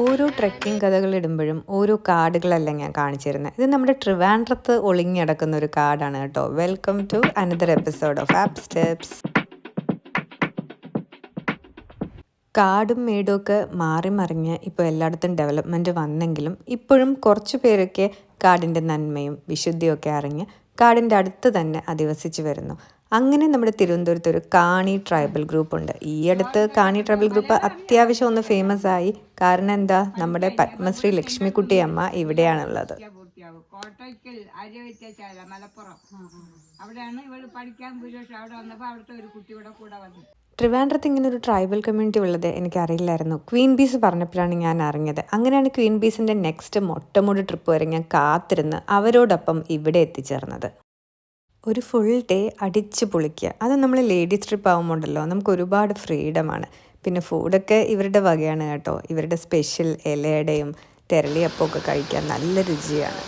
ഓരോ ട്രക്കിംഗ് കഥകൾ ഇടുമ്പോഴും ഓരോ കാർഡുകളല്ല ഞാൻ കാണിച്ചിരുന്നത് ഇത് നമ്മുടെ ട്രിവാൻഡ്രത്ത് ഒളിഞ്ഞടക്കുന്ന ഒരു കാർഡാണ് കേട്ടോ. Welcome to another episode of app steps കാടും മേടും ഒക്കെ മാറി മറിഞ്ഞ് ഇപ്പോൾ എല്ലായിടത്തും ഡെവലപ്മെന്റ് വന്നെങ്കിലും ഇപ്പോഴും കുറച്ച് പേരൊക്കെ കാടിന്റെ നന്മയും വിശുദ്ധിയൊക്കെ അറിഞ്ഞ് കാടിന്റെ അടുത്ത് തന്നെ അധിവസിച്ച് വരുന്നു. അങ്ങനെ നമ്മുടെ തിരുവനന്തപുരത്ത് ഒരു കാണി ട്രൈബൽ ഗ്രൂപ്പ് ഉണ്ട്. ഈ അടുത്ത് കാണി ട്രൈബൽ ഗ്രൂപ്പ് അത്യാവശ്യം ഒന്ന് ഫേമസ് ആയി. കാരണം എന്താ? നമ്മുടെ പത്മശ്രീ ലക്ഷ്മിക്കുട്ടി അമ്മ ഇവിടെയാണുള്ളത്. കോട്ടയ്ക്കൽ മലപ്പുറം. അവിടെയാണ് ഇവൾ പഠിക്കാൻ ഭൂരിപക്ഷം അവിടെ വന്നപ്പോൾ അവിടുത്തെ ഒരു കൂടെ വന്നു. ട്രിവാൻഡ്രത്ത് ഇങ്ങനെ ഒരു ട്രൈബൽ കമ്മ്യൂണിറ്റി ഉള്ളത് എനിക്കറിയില്ലായിരുന്നു. ക്വീൻ ബീസ് പറഞ്ഞപ്പോഴാണ് ഞാൻ അറിഞ്ഞത്. അങ്ങനെയാണ് ക്വീൻ ബീസിന്റെ നെക്സ്റ്റ് മൊട്ടമുടി ട്രിപ്പ് വരെ ഞാൻ കാത്തിരുന്ന് അവരോടൊപ്പം ഇവിടെ എത്തിച്ചേർന്നത്. ഒരു ഫുൾ ഡേ അടിച്ച് പൊളിക്കുക. അത് നമ്മൾ ലേഡീസ് ട്രിപ്പ് ആകുമ്പോണ്ടല്ലോ നമുക്ക് ഒരുപാട് ഫ്രീഡമാണ് പിന്നെ ഫുഡൊക്കെ ഇവരുടെ വകയാണ് കേട്ടോ. ഇവരുടെ സ്പെഷ്യൽ ഇലയുടെയും തെരളിയപ്പമൊക്കെ കഴിക്കാൻ നല്ല രുചിയാണ്.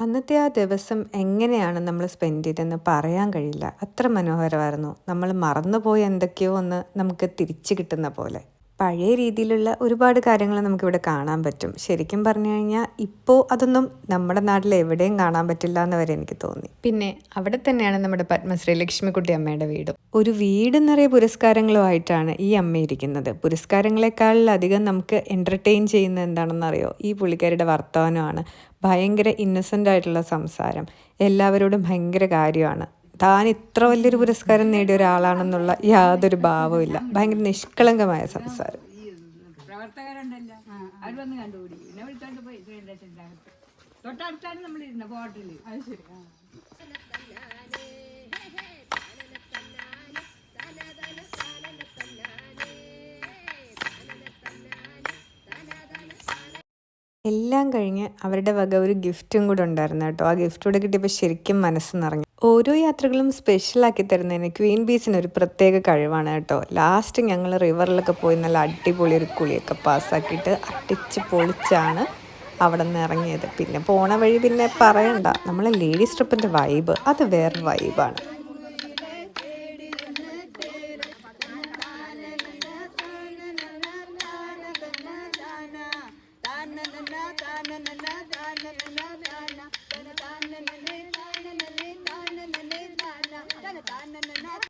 അന്നത്തെ ആ ദിവസം എങ്ങനെയാണ് നമ്മൾ സ്പെൻഡ് ചെയ്തതെന്ന് പറയാൻ കഴിയില്ല. അത്ര മനോഹരമായിരുന്നു. നമ്മൾ മറന്നുപോയ എന്തൊക്കെയോ ഒന്ന് നമുക്ക് തിരിച്ചു കിട്ടുന്ന പോലെ. പഴയ രീതിയിലുള്ള ഒരുപാട് കാര്യങ്ങൾ നമുക്കിവിടെ കാണാൻ പറ്റും. ശരിക്കും പറഞ്ഞു കഴിഞ്ഞാൽ ഇപ്പോൾ അതൊന്നും നമ്മുടെ നാട്ടിൽ എവിടെയും കാണാൻ പറ്റില്ല എന്ന് വരെ എനിക്ക് തോന്നി. പിന്നെ അവിടെ തന്നെയാണ് നമ്മുടെ പത്മശ്രീ ലക്ഷ്മിക്കുട്ടി അമ്മയുടെ വീട്. ഒരു വീട് നിറയെ പുരസ്കാരങ്ങളുമായിട്ടാണ് ഈ അമ്മ ഇരിക്കുന്നത്. പുരസ്കാരങ്ങളെക്കാളിലധികം നമുക്ക് എന്റർടൈൻ ചെയ്യുന്ന എന്താണെന്നറിയോ? ഈ പുള്ളിക്കാരുടെ വർത്തമാനമാണ്. ഭയങ്കര ഇന്നസെന്റ് ആയിട്ടുള്ള സംസാരം. എല്ലാവരോടും ഭയങ്കര കാര്യമാണ്. താൻ ഇത്ര വലിയൊരു പുരസ്കാരം നേടിയ ഒരാളാണെന്നുള്ള യാതൊരു ഭാവവും ഭയങ്കര നിഷ്കളങ്കമായ സംസാരം. പ്രവർത്തകരുണ്ടല്ലോ. അവർ വന്ന് കണ്ടുപിടി. പിന്നെ വിളിച്ചോണ്ട് പോയി. തൊട്ടടുത്താണ് നമ്മൾ ഇരുന്നത് ബോട്ടിൽ അത് ശരി. എല്ലാം കഴിഞ്ഞ് അവരുടെ വക ഒരു ഗിഫ്റ്റും കൂടെ ഉണ്ടായിരുന്നു കേട്ടോ. ആ ഗിഫ്റ്റ് കൂടെ കിട്ടിയപ്പോൾ ശരിക്കും മനസ്സ് നിറഞ്ഞു. ഓരോ യാത്രകളും സ്പെഷ്യലാക്കി തരുന്നതിന് ക്വീൻ ബീസിന് ഒരു പ്രത്യേക കഴിവാണ് കേട്ടോ. ലാസ്റ്റ് ഞങ്ങൾ റിവറിലൊക്കെ പോയി നല്ല അടിപൊളി ഒരു കുളിയൊക്കെ പാസ്സാക്കിയിട്ട് അടിച്ച് പൊളിച്ചാണ് അവിടെ നിന്ന് ഇറങ്ങിയത്. പിന്നെ പോണ വഴി പിന്നെ പറയണ്ട. നമ്മളെ ലേഡീസ് ട്രിപ്പിന്റെ വൈബ് അത് വേറെ വൈബാണ്